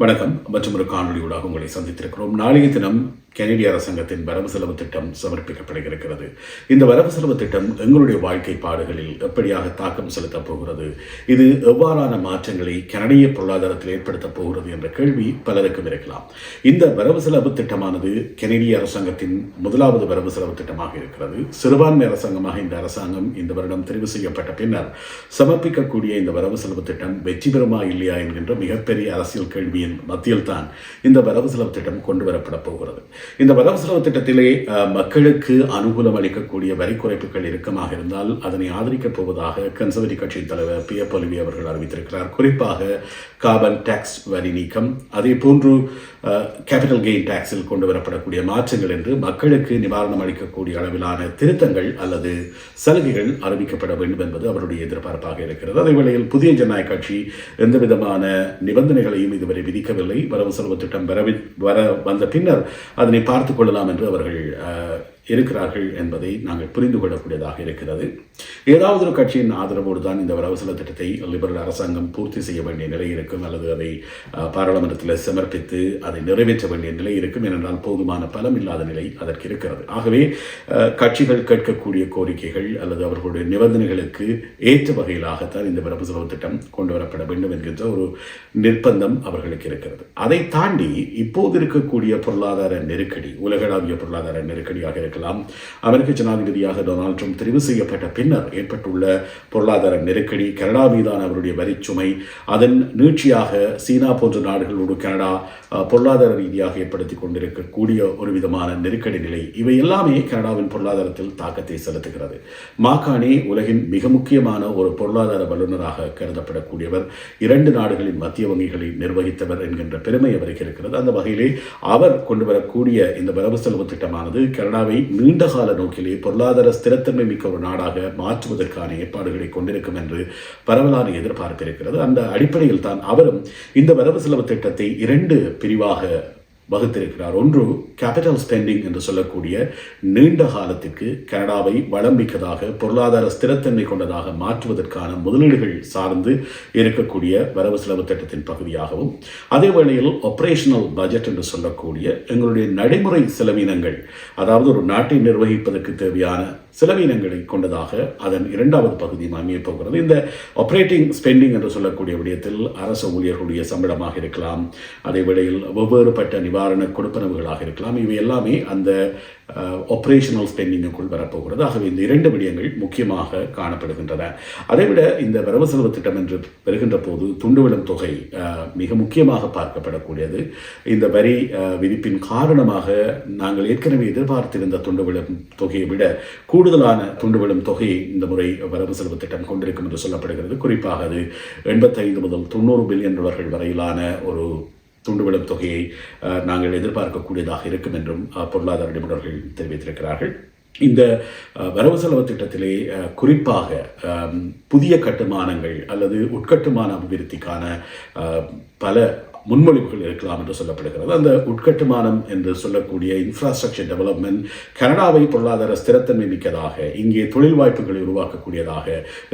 வணக்கம். மற்றும் ஒரு காணொலியூடாக உங்களை சந்தித்திருக்கிறோம். நாளைய தினம் கனேடிய அரசாங்கத்தின் வரவு செலவு திட்டம் சமர்ப்பிக்கப்படுகிறது. இந்த வரவு செலவு திட்டம் எங்களுடைய வாழ்க்கை பாடுகளில் எப்படியாக தாக்கம் செலுத்தப் போகிறது? இது எவ்வாறான மாற்றங்களை கனடிய பொருளாதாரத்தில் ஏற்படுத்தப் போகிறது என்ற கேள்வி பலருக்கும் இருக்கலாம். இந்த வரவு செலவு திட்டமானது கெனடிய அரசாங்கத்தின் முதலாவது வரவு செலவு திட்டமாக இருக்கிறது. சிறுபான்மை அரசாங்கமாக இந்த அரசாங்கம் இந்த வருடம் தெரிவு செய்யப்பட்ட பின்னர் சமர்ப்பிக்கக்கூடிய இந்த வரவு செலவு திட்டம் வெற்றி பெறுமா இல்லையா என்கின்ற மிகப்பெரிய அரசியல் கேள்வியின் மத்தியில் தான் இந்த வரவு செலவு திட்டம் கொண்டு வரப்பட போகிறது. இந்த வரவு செலவு திட்டத்திலே மக்களுக்கு அனுகூலம் அளிக்கக்கூடிய வரி குறைப்புகள் இறுக்கமாக இருந்தால் அதனை ஆதரிக்கப் போவதாக கன்சர்வேட்டிவ் கட்சியின் தலைவர் பி. எப். ஒலிவி அவர்கள் அறிவித்திருக்கிறார். குறிப்பாக கார்பன் டாக்ஸ் வரி நீக்கம் அதே போன்று கேபிட்டல் கெயின் டாக்ஸில் கொண்டு வரப்படக்கூடிய மாற்றங்கள் என்று மக்களுக்கு நிவாரணம் அளிக்கக்கூடிய அளவிலான திருத்தங்கள் அல்லது சலுகைகள் அறிவிக்கப்பட வேண்டும் என்பது அவருடைய எதிர்பார்ப்பாக இருக்கிறது. அதே வேளையில் புதிய ஜனநாயக கட்சி எந்த விதமான நிபந்தனைகளையும் இதுவரை விதிக்கவில்லை. வரவு செலவு திட்டம் வர வர வந்த பின்னர் அதனை பார்த்துக் கொள்ளலாம் என்று அவர்கள் இருக்கிறார்கள் என்பதை நாங்கள் புரிந்து கொள்ளக்கூடியதாக இருக்கிறது. ஏதாவது ஒரு கட்சியின் ஆதரவோடு தான் இந்த வரவு செலவு திட்டத்தை லிபரல் அரசாங்கம் பூர்த்தி செய்ய வேண்டிய நிலை இருக்கும் அல்லது அதை பாராளுமன்றத்தில் சமர்ப்பித்து அதை நிறைவேற்ற வேண்டிய நிலை இருக்கும் ஏனென்றால் போதுமான பலம் இல்லாத நிலை அதற்கு இருக்கிறது. ஆகவே கட்சிகள் கேட்கக்கூடிய கோரிக்கைகள் அல்லது அவர்களுடைய நிபந்தனைகளுக்கு ஏற்ற வகையிலாகத்தான் இந்த வரவு செலவு திட்டம் கொண்டு வரப்பட வேண்டும் என்கின்ற ஒரு நிர்பந்தம் அவர்களுக்கு இருக்கிறது. அதை தாண்டி இப்போது இருக்கக்கூடிய பொருளாதார நெருக்கடி உலகளாவிய பொருளாதார நெருக்கடியாக இருக்கலாம் அமெரிக்க ஜனாதிபதியாக டொனால்ட் ட்ரம்ப் தெரிவு செய்யப்பட்ட பின்னர் ஏற்பட்டுள்ள பொருளாதார நெருக்கடி கனடா மீதான அவருடைய வரிச்சுமை அதன் நீட்சியாக சீனா போன்ற நாடுகளோடு கனடா பொருளாதார ரீதியாக ஏற்படுத்தி கொண்டிருக்கக்கூடிய ஒரு விதமான நெருக்கடி நிலை. இவை எல்லாமே கனடாவின் பொருளாதாரத்தில் தாக்கத்தை செலுத்துகிறது. மாகாணி உலகின் மிக முக்கியமான ஒரு பொருளாதார வல்லுநராக கருதப்படக்கூடியவர் இரண்டு நாடுகளின் மத்திய வங்கிகளை நிர்வகித்தவர் என்கின்ற பெருமை அவருக்கு இருக்கிறது. அந்த வகையிலே அவர் கொண்டு வரக்கூடிய இந்த வரவு செலவு திட்டமானது கனடாவை நீண்டகால நோக்கிலே பொருளாதார ஸ்திரத்தன்மை மிக்க ஒரு நாடாக மாற்றுவதற்கான ஏற்பாடுகளை கொண்டிருக்கும் என்று பரவலான எதிர்பார்ப்பு இருக்கிறது. அந்த அடிப்படையில் தான் அவரும் இந்த வரவு செலவு திட்டத்தை இரண்டு பிரிவாக வகுத்திருக்கிறார். ஒன்று கேபிட்டல் ஸ்பெண்டிங் என்று சொல்லக்கூடிய நீண்ட காலத்திற்கு கனடாவை வளம்பிக்கதாக பொருளாதார ஸ்திரத்தன்மை கொண்டதாக மாற்றுவதற்கான முதலீடுகள் சார்ந்து இருக்கக்கூடிய வரவு செலவு திட்டத்தின் பகுதியாகவும் அதே வேளையில் ஆப்ரேஷனல் பட்ஜெட் என்று சொல்லக்கூடிய எங்களுடைய நடைமுறை செலவினங்கள் அதாவது ஒரு நாட்டை நிர்வகிப்பதற்கு தேவையான செலவீனங்களை கொண்டதாக அதன் இரண்டாவது பகுதியும் அமையப் போகிறது. இந்த ஆப்ரேட்டிங் ஸ்பெண்டிங் என்று சொல்லக்கூடிய விடயத்தில் அரசு ஊழியர்களுடைய சம்பளமாக இருக்கலாம். அதே வேளையில் வெவ்வேறுபட்ட நிவாரண கொடுப்பனவுகளாக இருக்கலாம். இவை எல்லாமே அந்த ஆப்ரேஷனல் ஸ்பெண்டிங்குக்குள் வரப்போகிறது. ஆகவே இந்த இரண்டு விடயங்கள் முக்கியமாக காணப்படுகின்றன. அதைவிட இந்த வரவு செலவு திட்டம் என்று பெறுகின்ற போது துண்டுவிடும் தொகை மிக முக்கியமாக பார்க்கப்படக்கூடியது. இந்த வரி விதிப்பின் காரணமாக நாங்கள் ஏற்கனவே எதிர்பார்த்திருந்த துண்டுவிடும் தொகையை விட கூடுதலான துண்டுவிடும் தொகையை இந்த முறை வரவு செலவு திட்டம் கொண்டிருக்கும் என்று சொல்லப்படுகிறது. குறிப்பாக அது எண்பத்தைந்து முதல் தொண்ணூறு பில்லியன் டாலர்கள் வரையிலான ஒரு தூண்டுவிடும் தொகையை நாங்கள் எதிர்பார்க்கக்கூடியதாக இருக்கும் என்றும் பொருளாதார நிபுணர்கள் தெரிவித்திருக்கிறார்கள். இந்த வரவு செலவு திட்டத்திலே குறிப்பாக புதிய கட்டுமானங்கள் அல்லது உட்கட்டுமான அபிவிருத்திக்கான பல முன்மொழிவுகள் இருக்கலாம் என்று சொல்லப்படுகிறது. அந்த உட்கட்டுமானம் என்று சொல்லக்கூடிய இன்ஃப்ராஸ்ட்ரக்சர் டெவலப்மெண்ட் கனடாவை பொருளாதார ஸ்திரத்தன்மை மிக்கதாக இங்கே தொழில் வாய்ப்புகளை உருவாக்கக்கூடியதாக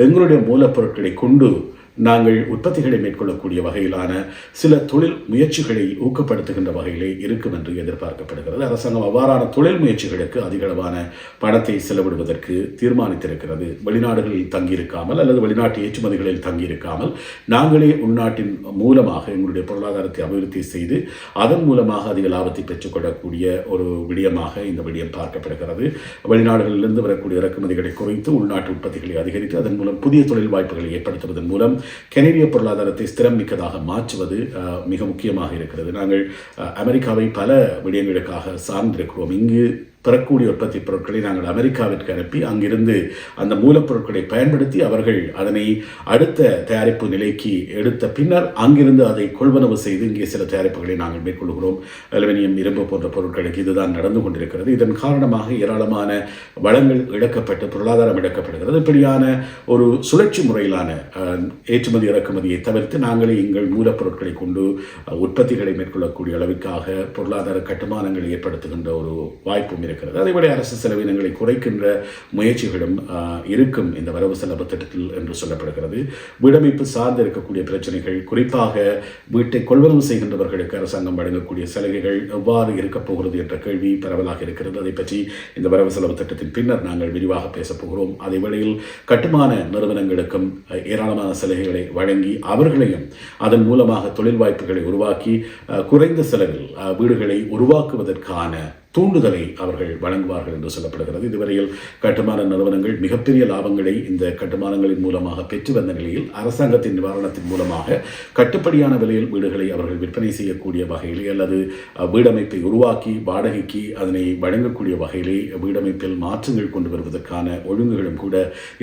எங்களுடைய மூலப்பொருட்களை கொண்டு நாங்கள் உற்பத்திகளை மேற்கொள்ளக்கூடிய வகையிலான சில தொழில் முயற்சிகளை ஊக்கப்படுத்துகின்ற வகையிலே இருக்கும் என்று எதிர்பார்க்கப்படுகிறது. அரசாங்கம் அவ்வாறான தொழில் முயற்சிகளுக்கு அதிகளவான பணத்தை செலவிடுவதற்கு தீர்மானித்திருக்கிறது. வெளிநாடுகளில் தங்கியிருக்காமல் அல்லது வெளிநாட்டு ஏற்றுமதிகளில் தங்கியிருக்காமல் நாங்களே உள்நாட்டின் மூலமாக எங்களுடைய பொருளாதாரத்தை அபிவிருத்தி செய்து அதன் மூலமாக அதிக லாபத்தை பெற்றுக்கொள்ளக்கூடிய ஒரு விடயமாக இந்த விடயம் பார்க்கப்படுகிறது. வெளிநாடுகளிலிருந்து வரக்கூடிய இறக்குமதிகளை குறைத்து உள்நாட்டு உற்பத்திகளை அதிகரித்து அதன் மூலம் புதிய தொழில் வாய்ப்புகளை ஏற்படுத்துவதன் மூலம் கெனடிய பொருளாதாரத்தை ஸ்திரம் மிக்கதாக மாற்றுவது அஹ், மிக முக்கியமாக இருக்கிறது. நாங்கள் அஹ், அமெரிக்காவை பல விடயங்களுக்காக சார்ந்திருக்கிறோம். இங்கு பெறக்கூடிய உற்பத்தி பொருட்களை நாங்கள் அமெரிக்காவிற்கு அனுப்பி அங்கிருந்து அந்த மூலப்பொருட்களை பயன்படுத்தி அவர்கள் அதனை அடுத்த தயாரிப்பு நிலைக்கு எடுத்த பின்னர் அங்கிருந்து அதை கொள்வனவு செய்து இங்கே சில தயாரிப்புகளை நாங்கள் மேற்கொள்கிறோம். அலுமினியம் இரும்பு போன்ற பொருட்களுக்கு இதுதான் நடந்து கொண்டிருக்கிறது. இதன் காரணமாக ஏராளமான வளங்கள் இழக்கப்பட்டு பொருளாதாரம் இழக்கப்படுகிறது. இப்படியான ஒரு சுழற்சி முறையிலான ஏற்றுமதி இறக்குமதியை தவிர்த்து நாங்களே எங்கள் மூலப்பொருட்களை கொண்டு உற்பத்திகளை மேற்கொள்ளக்கூடிய அளவிற்காக பொருளாதார கட்டுமானங்களை ஏற்படுத்துகின்ற ஒரு வாய்ப்பும் இருக்கிறது இருக்கிறது அதேபடி அரசு செலவினங்களை குறைக்கின்ற முயற்சிகளும் இருக்கும் இந்த வரவு செலவு திட்டத்தில் என்று சொல்லப்படுகிறது. வீடமைப்பு சார்ந்து இருக்கக்கூடிய பிரச்சனைகள் குறிப்பாக வீட்டை கொள்வனவு செய்கின்றவர்களுக்கு அரசாங்கம் வழங்கக்கூடிய சலுகைகள் எவ்வாறு இருக்கப் போகிறது என்ற கேள்வி பரவலாக இருக்கிறது. அதை பற்றி இந்த வரவு செலவு திட்டத்தின் பின்னர் நாங்கள் விரிவாக பேசப் போகிறோம். அதே வேளையில் கட்டுமான நிறுவனங்களுக்கும் ஏராளமான சலுகைகளை வழங்கி அவர்களையும் அதன் மூலமாக தொழில் வாய்ப்புகளை உருவாக்கி அஹ், குறைந்த செலவில் வீடுகளை உருவாக்குவதற்கான தூண்டுதலை அவர்கள் வழங்குவார்கள் என்று சொல்லப்படுகிறது. இதுவரையில் கட்டுமான நிறுவனங்கள் மிகப்பெரிய லாபங்களை இந்த கட்டுமானங்களின் மூலமாக பெற்று வந்த நிலையில் அரசாங்கத்தின் நிவாரணத்தின் மூலமாக கட்டுப்படியான விலையில் வீடுகளை அவர்கள் விற்பனை செய்யக்கூடிய வகையிலே அல்லது வீடமைப்பை உருவாக்கி வாடகைக்கு அதனை வழங்கக்கூடிய வகையிலே வீடமைப்பில் மாற்றங்கள் கொண்டு வருவதற்கான ஒழுங்குகளும் கூட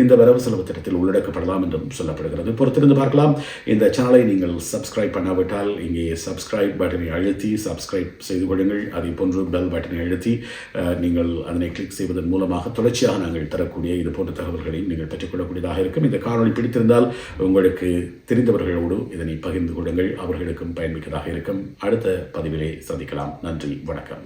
இந்த வரவு செலவு திட்டத்தில் உள்ளடக்கப்படலாம் என்றும் சொல்லப்படுகிறது. பொறுத்திருந்து பார்க்கலாம். இந்த சேனலை நீங்கள் சப்ஸ்கிரைப் பண்ணாவிட்டால் இங்கே சப்ஸ்கிரைப் பட்டனை அழுத்தி சப்ஸ்கிரைப் செய்து கொள்ளுங்கள். அதே போன்று பெல் பட்டனை எழுதி நீங்கள் அதனை கிளிக் செய்வதன் மூலமாக தொடர்ச்சியாக நாங்கள் தரக்கூடிய இது போன்ற தகவல்களை நீங்கள் பெற்றுக்கொள்ளக்கூடியதாக இருக்கும். இந்த காணொளி பிடித்திருந்தால் உங்களுக்கு தெரிந்தவர்களோடு இதனை பகிர்ந்து கொள்ளுங்கள். அவர்களுக்கும் பயன்மிக்கதாக இருக்கும். அடுத்த பதிவிலே சந்திக்கலாம். நன்றி. வணக்கம்.